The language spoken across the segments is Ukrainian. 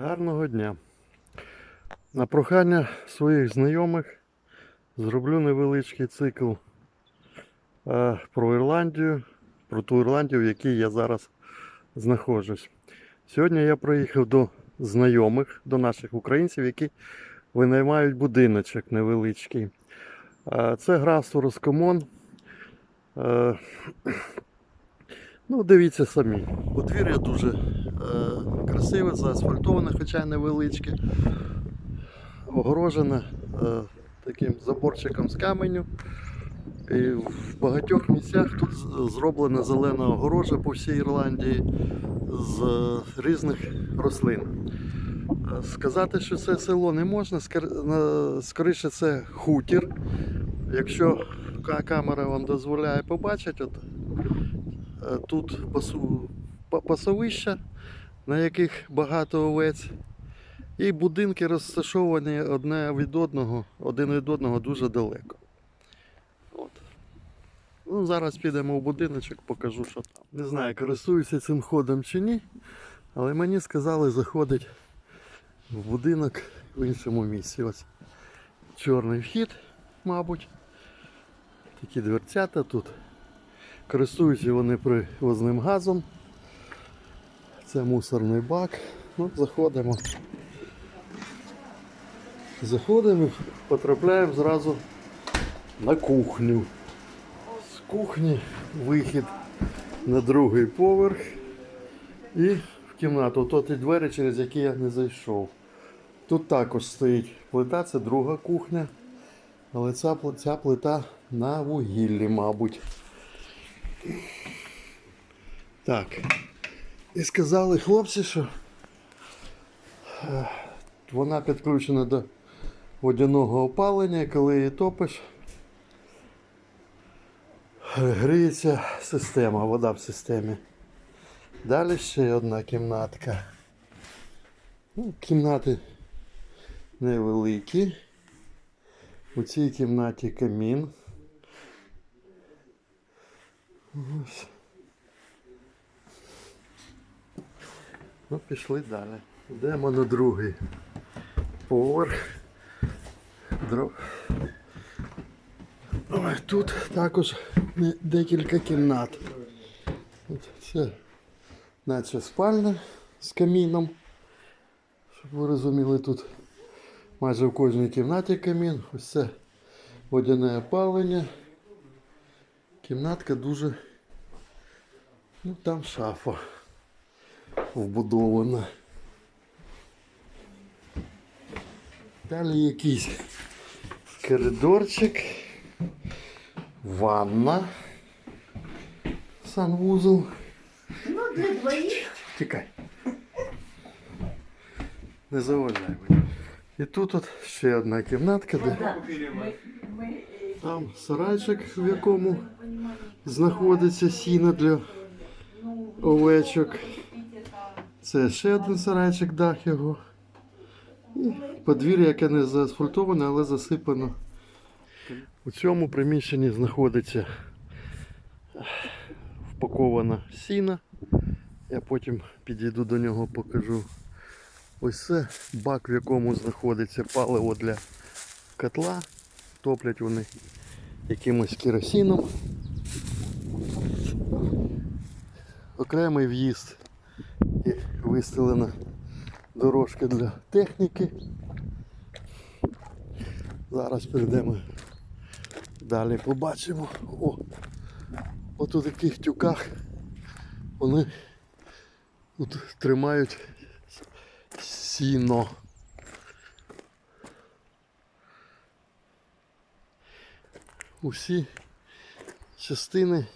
Гарного дня. На прохання своїх знайомих зроблю невеличкий цикл е, про Ірландію, про ту Ірландію, в якій я зараз знаходжусь. Сьогодні я приїхав до знайомих, до наших українців, які винаймають будиночок невеличкий. Е, Це графство Роскомон. Ну, дивіться самі. Подвір'я дуже е, красиве, заасфальтоване, хоча й невеличке. Огорожене е, таким заборчиком з каменю. І в багатьох місцях тут зроблена зелена огорожа по всій Ірландії з е, різних рослин. Е, Сказати, що це село не можна, скоріше це хутір. Якщо камера вам дозволяє побачити, от Тут пасу, пасовища, на яких багато овець. І будинки розташовані одне від одного, один від одного дуже далеко. От. Ну, зараз підемо в будиночок, покажу, що там. Не знаю, користуюся цим ходом чи ні, але мені сказали заходить в будинок в іншому місці. Ось чорний вхід, мабуть. Такі дверцята тут. Користуються вони привозним газом. Це мусорний бак. Ну, заходимо. Заходимо потрапляємо зразу на кухню. З кухні вихід на другий поверх і в кімнату. То ті двері, через які я не зайшов. Тут також стоїть плита, це друга кухня. Але ця, ця плита на вугіллі, мабуть. Так. І сказали хлопці, що е, вона підключена до водяного опалення, коли її топиш, гріється система, вода в системі. Далі ще одна кімнатка. Ну, кімнати невеликі. У цій кімнаті камін. Ось. Ну, пішли далі. Йдемо на другий поверх. Дро- Ой, тут також декілька кімнат. Це наче спальня з каміном. Щоб ви розуміли, тут майже в кожній кімнаті камін. Ось це водяне опалення. Кімнатка дуже. Ну там шафа вбудована. Далі якийсь коридорчик, ванна, санвузол. Ну, для двоих. Тікай. Не заважай мені. І тут от ще одна кімнатка, де Да. Мы, мы, э, там сарайчик, в якому знаходиться сіно для овечок. Це ще один сарайчик, дах його. І подвір'я, яке не заасфальтоване, але засипано. У цьому приміщенні знаходиться впакована сіна. Я потім підійду до нього, покажу. Ось це бак, в якому знаходиться паливо для котла. Топлять вони якимось керосином. Окремий в'їзд і вистелена дорожка для техніки. Зараз перейдемо далі побачимо. О, от у таких тюках вони тут тримають сіно. Усі частини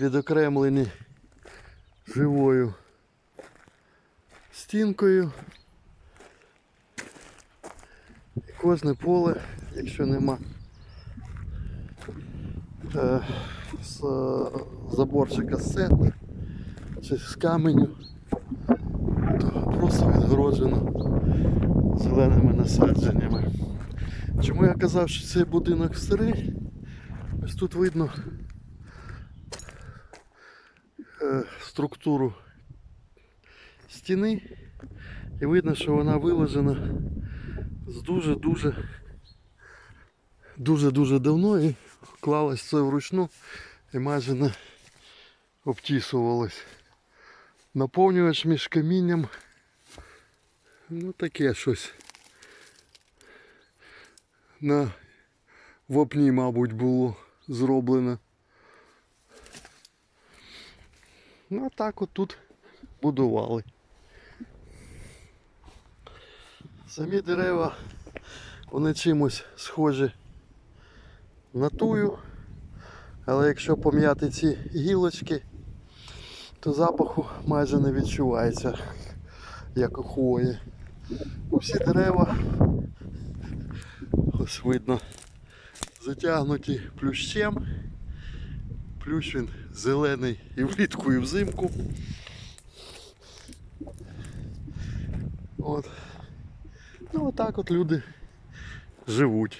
відокремлені живою стінкою. І кожне поле, якщо нема е, з е, заборчика з цегли чи з каменю, то просто відгороджено зеленими насадженнями. Чому я казав, що цей будинок старий? Ось тут видно структуру стіни, І видно, що вона виложена з дуже-дуже дуже-дуже давно і клалось це вручну і майже не обтісувалось. Наповнювач між камінням. Ну таке щось. На вапні, мабуть, було зроблено. Ну а так от тут будували. Самі дерева, вони чимось схожі на тую. Але якщо пом'яти ці гілочки, то запаху майже не відчувається, як у хвої. Усі дерева, ось видно, затягнуті плющем. Плющ він зелений і влітку, і взимку. От. Ну отак от люди живуть.